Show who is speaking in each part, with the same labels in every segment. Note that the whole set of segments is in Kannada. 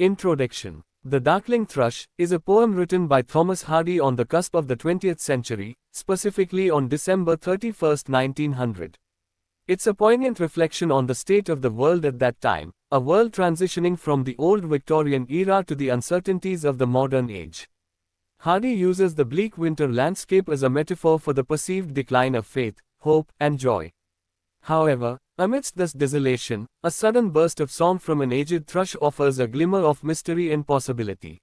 Speaker 1: Introduction The Darkling Thrush is a poem written by Thomas Hardy on the cusp of the 20th century, specifically on December 31, 1900. It's a poignant reflection on the state of the world at that time, a world transitioning from the old Victorian era to the uncertainties of the modern age. Hardy uses the bleak winter landscape as a metaphor for the perceived decline of faith, hope, and joy. However, amidst this desolation, a sudden burst of song from an aged thrush offers a glimmer of mystery and possibility.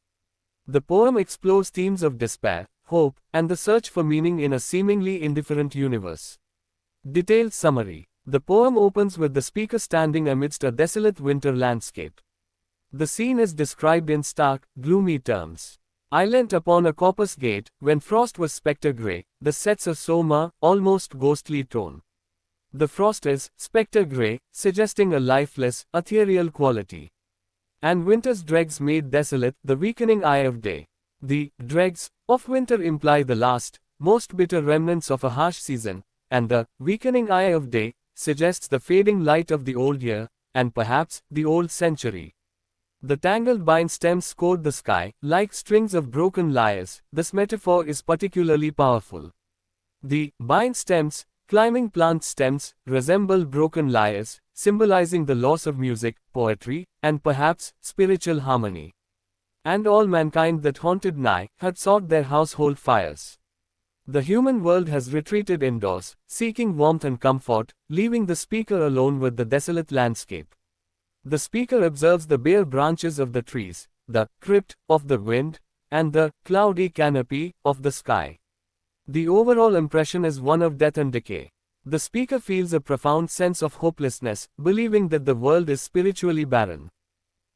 Speaker 1: The poem explores themes of despair, hope, and the search for meaning in a seemingly indifferent universe. Detailed summary The poem opens with the speaker standing amidst a desolate winter landscape. The scene is described in stark, gloomy terms. I leant upon a coppice gate, when frost was spectre grey, the sets a somber, almost ghostly tone. The frost is, spectre grey, suggesting a lifeless, ethereal quality. And winter's dregs made desolate, the weakening eye of day. The dregs of winter imply the last, most bitter remnants of a harsh season, and the weakening eye of day suggests the fading light of the old year, and perhaps the old century. The tangled vine stems scored the sky, like strings of broken lyres. This metaphor is particularly powerful. The vine stems, climbing plant stems, resemble broken lyres, symbolizing the loss of music, poetry, and perhaps spiritual harmony. And all mankind that haunted nigh had sought their household fires. The human world has retreated indoors, seeking warmth and comfort, leaving the speaker alone with the desolate landscape. The speaker observes the bare branches of the trees, the crypt of the wind, and the cloudy canopy of the sky. The overall impression is one of death and decay. The speaker feels a profound sense of hopelessness, believing that the world is spiritually barren.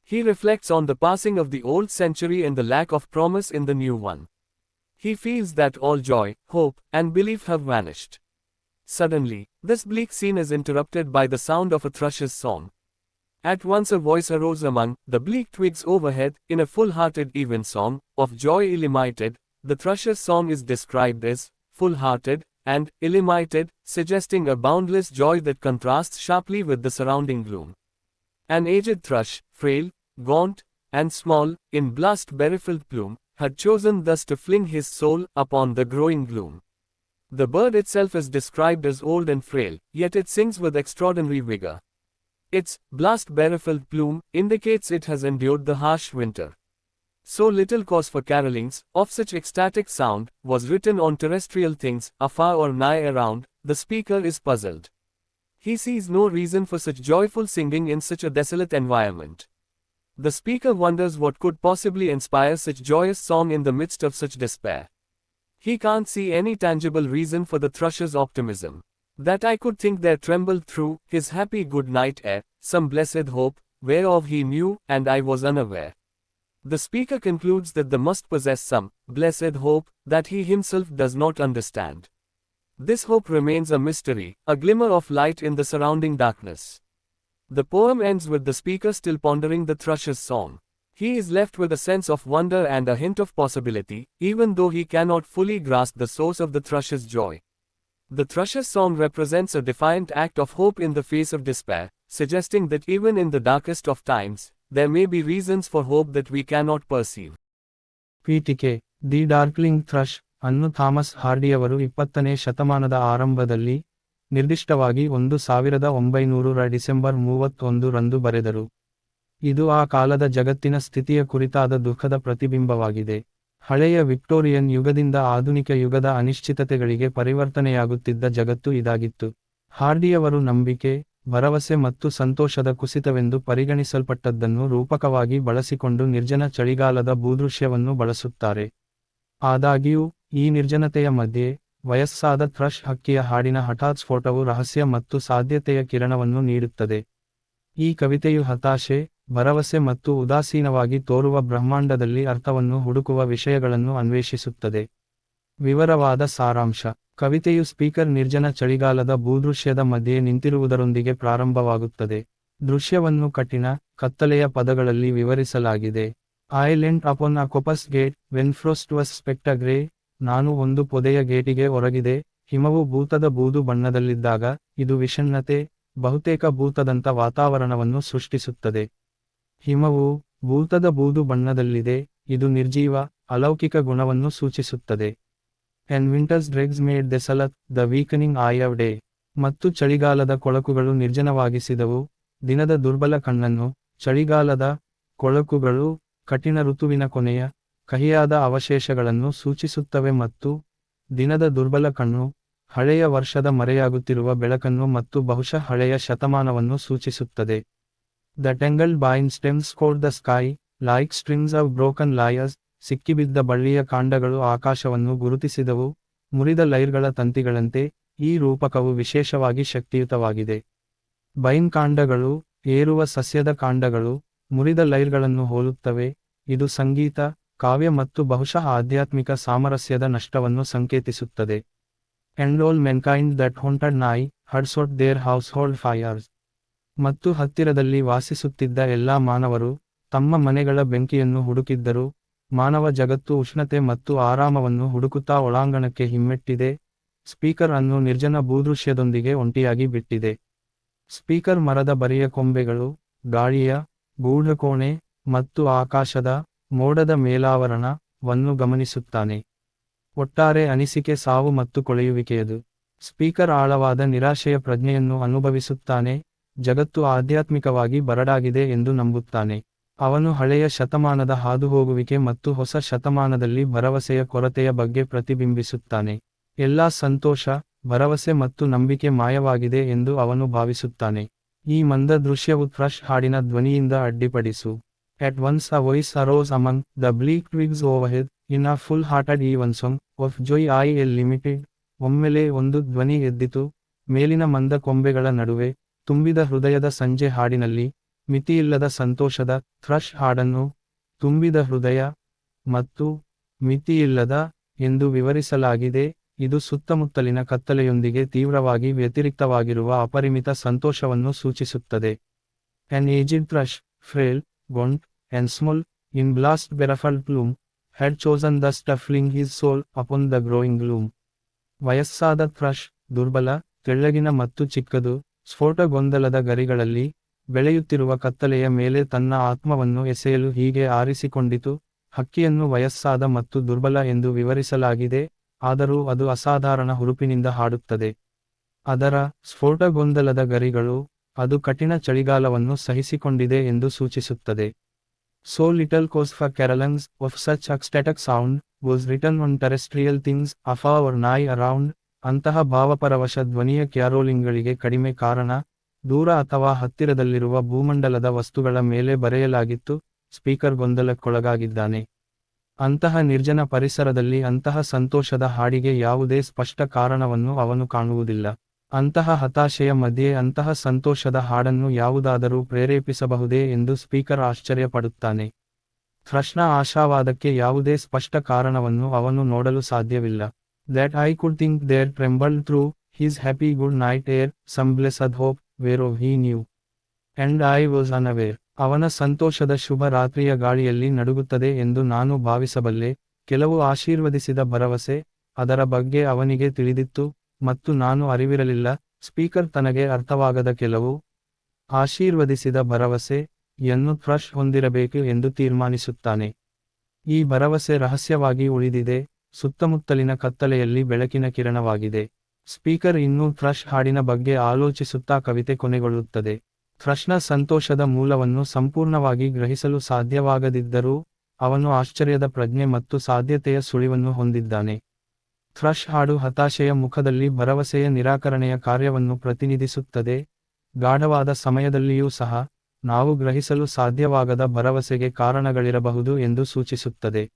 Speaker 1: He reflects on the passing of the old century and the lack of promise in the new one. He feels that all joy, hope, and belief have vanished. Suddenly, this bleak scene is interrupted by the sound of a thrush's song. At once a voice arose among the bleak twigs overhead, in a full-hearted even song, of joy illimited. The thrush's song is described as full-hearted and illimited, suggesting a boundless joy that contrasts sharply with the surrounding gloom. An aged thrush, frail, gaunt, and small, in blast berry-filled plume, had chosen thus to fling his soul upon the growing gloom. The bird itself is described as old and frail, yet it sings with extraordinary vigor. Its blast berry-filled plume indicates it has endured the harsh winter. So little cause for carolings, of such ecstatic sound, was written on terrestrial things, afar or nigh around, the speaker is puzzled. He sees no reason for such joyful singing in such a desolate environment. The speaker wonders what could possibly inspire such joyous song in the midst of such despair. He can't see any tangible reason for the thrush's optimism. That I could think there trembled through his happy good night air, some blessed hope, whereof he knew, and I was unaware. The speaker concludes that the must possess some blessed hope that he himself does not understand. This hope remains a mystery, a glimmer of light in the surrounding darkness. The poem ends with the speaker still pondering the thrush's song. He is left with a sense of wonder and a hint of possibility, even though he cannot fully grasp the source of the thrush's joy. The thrush's song represents a defiant act of hope in the face of despair, suggesting that even in the darkest of times, there may be reasons for hope that we cannot perceive.
Speaker 2: ಪೀಠಿಕೆ ದಿ ಡಾರ್ಕ್ಲಿಂಗ್ ಥ್ರಶ್ ಅನ್ನು ಥಾಮಸ್ ಹಾರ್ಡಿಯವರು ಇಪ್ಪತ್ತನೇ ಶತಮಾನದ ಆರಂಭದಲ್ಲಿ ನಿರ್ದಿಷ್ಟವಾಗಿ ಒಂದು ಸಾವಿರದ ಒಂಬೈನೂರರ ಡಿಸೆಂಬರ್ ಮೂವತ್ತೊಂದು ರಂದು ಬರೆದರು. ಇದು ಆ ಕಾಲದ ಜಗತ್ತಿನ ಸ್ಥಿತಿಯ ಕುರಿತಾದ ದುಃಖದ ಪ್ರತಿಬಿಂಬವಾಗಿದೆ. ಹಳೆಯ ವಿಕ್ಟೋರಿಯನ್ ಯುಗದಿಂದ ಆಧುನಿಕ ಯುಗದ ಅನಿಶ್ಚಿತತೆಗಳಿಗೆ ಪರಿವರ್ತನೆಯಾಗುತ್ತಿದ್ದ ಜಗತ್ತು ಇದಾಗಿತ್ತು. ಹಾರ್ಡಿಯವರು ನಂಬಿಕೆ ಭರವಸೆ ಮತ್ತು ಸಂತೋಷದ ಕುಸಿತವೆಂದು ಪರಿಗಣಿಸಲ್ಪಟ್ಟದ್ದನ್ನು ರೂಪಕವಾಗಿ ಬಳಸಿಕೊಂಡು ನಿರ್ಜನ ಚಳಿಗಾಲದ ಭೂದೃಶ್ಯವನ್ನು ಬಳಸುತ್ತಾರೆ. ಆದಾಗ್ಯೂ, ಈ ನಿರ್ಜನತೆಯ ಮಧ್ಯೆ, ವಯಸ್ಸಾದ ಥ್ರಶ್ ಹಕ್ಕಿಯ ಹಾಡಿನ ಹಠಾತ್ ಸ್ಫೋಟವು ರಹಸ್ಯ ಮತ್ತು ಸಾಧ್ಯತೆಯ ಕಿರಣವನ್ನು ನೀಡುತ್ತದೆ. ಈ ಕವಿತೆಯು ಹತಾಶೆ, ಭರವಸೆ ಮತ್ತು ಉದಾಸೀನವಾಗಿ ತೋರುವ ಬ್ರಹ್ಮಾಂಡದಲ್ಲಿ ಅರ್ಥವನ್ನು ಹುಡುಕುವ ವಿಷಯಗಳನ್ನು ಅನ್ವೇಷಿಸುತ್ತದೆ. ವಿವರವಾದ ಸಾರಾಂಶ. ಕವಿತೆಯು ಸ್ಪೀಕರ್ ನಿರ್ಜನ ಚಳಿಗಾಲದ ಭೂದೃಶ್ಯದ ಮಧ್ಯೆ ನಿಂತಿರುವುದರೊಂದಿಗೆ ಪ್ರಾರಂಭವಾಗುತ್ತದೆ. ದೃಶ್ಯವನ್ನು ಕಠಿಣ, ಕತ್ತಲೆಯ ಪದಗಳಲ್ಲಿ ವಿವರಿಸಲಾಗಿದೆ. ಐಲ್ಯಾಂಡ್ ಅಪೊನ್ ಅ ಕೊಪಸ್ ಗೇಟ್ ವೆನ್ಫ್ರೋಸ್ಟ್ವಸ್ ಫ್ರೋಸ್ಟ್ ವಸ್ ಸ್ಪೆಕ್ಟಗ್ರೇ ನಾನು ಒಂದು ಪೊದೆಯ ಗೇಟಿಗೆ ಹೊರಗಿದೆ, ಹಿಮವು ಭೂತದ ಬೂದು ಬಣ್ಣದಲ್ಲಿದ್ದಾಗ, ಇದು ವಿಷಣ್ಣತೆ, ಬಹುತೇಕ ಭೂತದಂತ ವಾತಾವರಣವನ್ನು ಸೃಷ್ಟಿಸುತ್ತದೆ. ಹಿಮವು ಭೂತದ ಬೂದು ಬಣ್ಣದಲ್ಲಿದೆ, ಇದು ನಿರ್ಜೀವ, ಅಲೌಕಿಕ ಗುಣವನ್ನು ಸೂಚಿಸುತ್ತದೆ. And winter's dregs made desolate the weakening eye of day ಮತ್ತು ಚಳಿಗಾಲದ ಕೊಳಕುಗಳು ನಿರ್ಜನವಾಗಿಸಿದವು. ದಿನದ ದುರ್ಬಲ ಕಣ್ಣನ್ನು, ಚಳಿಗಾಲದ ಕೊಳಕುಗಳು ಕಠಿಣ ಋತುವಿನ ಕೊನೆಯ ಕಹಿಯಾದ ಅವಶೇಷಗಳನ್ನು ಸೂಚಿಸುತ್ತವೆ ಮತ್ತು ದಿನದ ದುರ್ಬಲ ಕಣ್ಣು, ಹಳೆಯ ವರ್ಷದ ಮರೆಯಾಗುತ್ತಿರುವ ಬೆಳಕನ್ನು ಮತ್ತು ಬಹುಶಃ ಹಳೆಯ ಶತಮಾನವನ್ನು ಸೂಚಿಸುತ್ತದೆ. The tangled bine stems scored the sky like strings of broken lyres ಸಿಕ್ಕಿಬಿದ್ದ ಬಳ್ಳಿಯ ಕಾಂಡಗಳು ಆಕಾಶವನ್ನು ಗುರುತಿಸಿದವು, ಮುರಿದ ಲೈರ್ಗಳ ತಂತಿಗಳಂತೆ ಈ ರೂಪಕವು ವಿಶೇಷವಾಗಿ ಶಕ್ತಿಯುತವಾಗಿದೆ. ಬೈನ್ ಕಾಂಡಗಳು, ಏರುವ ಸಸ್ಯದ ಕಾಂಡಗಳು, ಮುರಿದ ಲೈರ್ಗಳನ್ನು ಹೋಲುತ್ತವೆ, ಇದು ಸಂಗೀತ, ಕಾವ್ಯ ಮತ್ತು ಬಹುಶಃ ಆಧ್ಯಾತ್ಮಿಕ ಸಾಮರಸ್ಯದ ನಷ್ಟವನ್ನು ಸಂಕೇತಿಸುತ್ತದೆ. ಎಂಡೋಲ್ mankind that haunted nigh had sought their household fires ಮತ್ತು ಹತ್ತಿರದಲ್ಲಿ ವಾಸಿಸುತ್ತಿದ್ದ ಎಲ್ಲಾ ಮಾನವರು ತಮ್ಮ ಮನೆಗಳ ಬೆಂಕಿಯನ್ನು ಹುಡುಕಿದ್ದರು ಮಾನವ ಜಗತ್ತು ಉಷ್ಣತೆ ಮತ್ತು ಆರಾಮವನ್ನು ಹುಡುಕುತ್ತಾ ಒಳಾಂಗಣಕ್ಕೆ ಹಿಮ್ಮೆಟ್ಟಿದೆ. ಸ್ಪೀಕರ್ ಅನ್ನು ನಿರ್ಜನ ಭೂದೃಶ್ಯದೊಂದಿಗೆ ಒಂಟಿಯಾಗಿ ಬಿಟ್ಟಿದೆ. ಸ್ಪೀಕರ್ ಮರದ ಬರಿಯ ಕೊಂಬೆಗಳು, ಗಾಳಿಯ, ಗೂಢಕೋಣೆ ಮತ್ತು ಆಕಾಶದ ಮೋಡದ ಮೇಲಾವರಣವನ್ನು ಗಮನಿಸುತ್ತಾನೆ. ಒಟ್ಟಾರೆ ಅನಿಸಿಕೆ ಸಾವು ಮತ್ತು ಕೊಳೆಯುವಿಕೆಯದು. ಸ್ಪೀಕರ್ ಆಳವಾದ ನಿರಾಶೆಯ ಪ್ರಜ್ಞೆಯನ್ನು ಅನುಭವಿಸುತ್ತಾನೆ. ಜಗತ್ತು ಆಧ್ಯಾತ್ಮಿಕವಾಗಿ ಬರಡಾಗಿದೆ ಎಂದು ನಂಬುತ್ತಾನೆ. ಅವನು ಹಳೆಯ ಶತಮಾನದ ಹಾದುಹೋಗುವಿಕೆ ಮತ್ತು ಹೊಸ ಶತಮಾನದಲ್ಲಿ ಭರವಸೆಯ ಕೊರತೆಯ ಬಗ್ಗೆ ಪ್ರತಿಬಿಂಬಿಸುತ್ತಾನೆ. ಎಲ್ಲಾ ಸಂತೋಷ, ಭರವಸೆ ಮತ್ತು ನಂಬಿಕೆ ಮಾಯವಾಗಿದೆ ಎಂದು ಅವನು ಭಾವಿಸುತ್ತಾನೆ. ಈ ಮಂದ ದೃಶ್ಯವು ಥ್ರಶ್ ಹಾಡಿನ ಧ್ವನಿಯಿಂದ ಅಡ್ಡಿಪಡಿಸು. At once a voice arose among the bleak twigs overhead in a full hearted evensong of joy illimited ಒಮ್ಮೆಲೆ ಒಂದು ಧ್ವನಿ ಎದ್ದಿತು. ಮೇಲಿನ ಮಂದ ಕೊಂಬೆಗಳ ನಡುವೆ ತುಂಬಿದ ಹೃದಯದ ಸಂಜೆ ಹಾಡಿನಲ್ಲಿ ಮಿತಿಯಿಲ್ಲದ ಸಂತೋಷದ ಥ್ರಶ್ ಹಾಡನ್ನು ತುಂಬಿದ ಹೃದಯ ಮತ್ತು ಮಿತಿಯಿಲ್ಲದ ಎಂದು ವಿವರಿಸಲಾಗಿದೆ ಇದು ಸುತ್ತಮುತ್ತಲಿನ ಕತ್ತಲೆಯೊಂದಿಗೆ ತೀವ್ರವಾಗಿ ವ್ಯತಿರಿಕ್ತವಾಗಿರುವ ಅಪರಿಮಿತ ಸಂತೋಷವನ್ನು ಸೂಚಿಸುತ್ತದೆ an aged thrush frail gaunt and small in blast beruffled plume had chosen the to fling his soul upon the growing loom. ವಯಸ್ಸಾದ ಥ್ರಶ್ ದುರ್ಬಲ, ತೆಳ್ಳಗಿನ ಮತ್ತು ಚಿಕ್ಕದು ಸ್ಫೋಟ ಗೊಂದಲದ ಗರಿಗಳಲ್ಲಿ ಬೆಳೆಯುತ್ತಿರುವ ಕತ್ತಲೆಯ ಮೇಲೆ ತನ್ನ ಆತ್ಮವನ್ನು ಎಸೆಯಲು ಹೀಗೆ ಆರಿಸಿಕೊಂಡಿತು, ಹಕ್ಕಿಯನ್ನು ವಯಸ್ಸಾದ ಮತ್ತು ದುರ್ಬಲ ಎಂದು ವಿವರಿಸಲಾಗಿದೆ, ಆದರೂ ಅದು ಅಸಾಧಾರಣ ಹುರುಪಿನಿಂದ ಹಾಡುತ್ತದೆ. ಅದರ ಸ್ಫೋಟಗೊಂದಲದ ಗರಿಗಳು, ಅದು ಕಠಿಣ ಚಳಿಗಾಲವನ್ನು ಸಹಿಸಿಕೊಂಡಿದೆ ಎಂದು ಸೂಚಿಸುತ್ತದೆ. So little cause for carolings of such ecstatic sound was written on terrestrial things afar or nigh around ಅಂತಹ ಭಾವಪರವಶ ಧ್ವನಿಯ ಕ್ಯಾರೋಲಿಂಗ್ಗಳಿಗೆ ಕಡಿಮೆ ಕಾರಣ ದೂರ ಅಥವಾ ಹತ್ತಿರದಲ್ಲಿರುವ ಭೂಮಂಡಲದ ವಸ್ತುಗಳ ಮೇಲೆ ಬರೆಯಲಾಗಿತ್ತು, ಸ್ಪೀಕರ್ ಗೊಂದಲಕ್ಕೊಳಗಾಗಿದ್ದಾನೆ. ಅಂತಹ ನಿರ್ಜನ ಪರಿಸರದಲ್ಲಿ ಅಂತಹ ಸಂತೋಷದ ಹಾಡಿಗೆ ಯಾವುದೇ ಸ್ಪಷ್ಟ ಕಾರಣವನ್ನು ಅವನು ಕಾಣುವುದಿಲ್ಲ. ಅಂತಹ ಹತಾಶೆಯ ಮಧ್ಯೆ ಅಂತಹ ಸಂತೋಷದ ಹಾಡನ್ನು ಯಾವುದಾದರೂ ಪ್ರೇರೇಪಿಸಬಹುದೇ ಎಂದು ಸ್ಪೀಕರ್ ಆಶ್ಚರ್ಯಪಡುತ್ತಾನೆ. ಆಶಾವಾದಕ್ಕೆ ಯಾವುದೇ ಸ್ಪಷ್ಟ ಕಾರಣವನ್ನು ಅವನು ನೋಡಲು ಸಾಧ್ಯವಿಲ್ಲ. That I could think there trembled through his happy good night air some blessed hope whereof he knew and I was unaware ಅವನ ಸಂತೋಷದ ಶುಭ ರಾತ್ರಿಯ ಗಾಳಿಯಲ್ಲಿ ನಡುಗುತ್ತದೆ ಎಂದು ನಾನು ಭಾವಿಸಬಲ್ಲೆ. ಕೆಲವು ಆಶೀರ್ವದಿಸಿದ ಭರವಸೆ ಅದರ ಬಗ್ಗೆ ಅವನಿಗೆ ತಿಳಿದಿತ್ತು ಮತ್ತು ನಾನು ಅರಿವಿರಲಿಲ್ಲ. ಸ್ಪೀಕರ್ ತನಗೆ ಅರ್ಥವಾಗದ ಕೆಲವು ಆಶೀರ್ವದಿಸಿದ ಭರವಸೆ ಯನ್ನು ಥ್ರಶ್ ಹೊಂದಿರಬೇಕು ಎಂದು ತೀರ್ಮಾನಿಸುತ್ತಾನೆ. ಈ ಭರವಸೆ ರಹಸ್ಯವಾಗಿ ಉಳಿದಿದೆ. ಸುತ್ತಮುತ್ತಲಿನ ಕತ್ತಲೆಯಲ್ಲಿ ಬೆಳಕಿನ ಕಿರಣವಾಗಿದೆ. ಸ್ಪೀಕರ್ ಇನ್ನೂ ಥ್ರಶ್ ಹಾಡಿನ ಬಗ್ಗೆ ಆಲೋಚಿಸುತ್ತಾ ಕವಿತೆ ಕೊನೆಗೊಳ್ಳುತ್ತದೆ. ಥ್ರಶ್ನ ಸಂತೋಷದ ಮೂಲವನ್ನು ಸಂಪೂರ್ಣವಾಗಿ ಗ್ರಹಿಸಲು ಸಾಧ್ಯವಾಗದಿದ್ದರೂ, ಅವನು ಆಶ್ಚರ್ಯದ ಪ್ರಜ್ಞೆ ಮತ್ತು ಸಾಧ್ಯತೆಯ ಸುಳಿವನ್ನು ಹೊಂದಿದ್ದಾನೆ. ಥ್ರಶ್ ಹಾಡು ಹತಾಶೆಯ ಮುಖದಲ್ಲಿ ಭರವಸೆಯ ನಿರಾಕರಣೆಯ ಕಾರ್ಯವನ್ನು ಪ್ರತಿನಿಧಿಸುತ್ತದೆ. ಗಾಢವಾದ ಸಮಯದಲ್ಲಿಯೂ ಸಹ, ನಾವು ಗ್ರಹಿಸಲು ಸಾಧ್ಯವಾಗದ ಭರವಸೆಗೆ ಕಾರಣಗಳಿರಬಹುದು ಎಂದು ಸೂಚಿಸುತ್ತದೆ.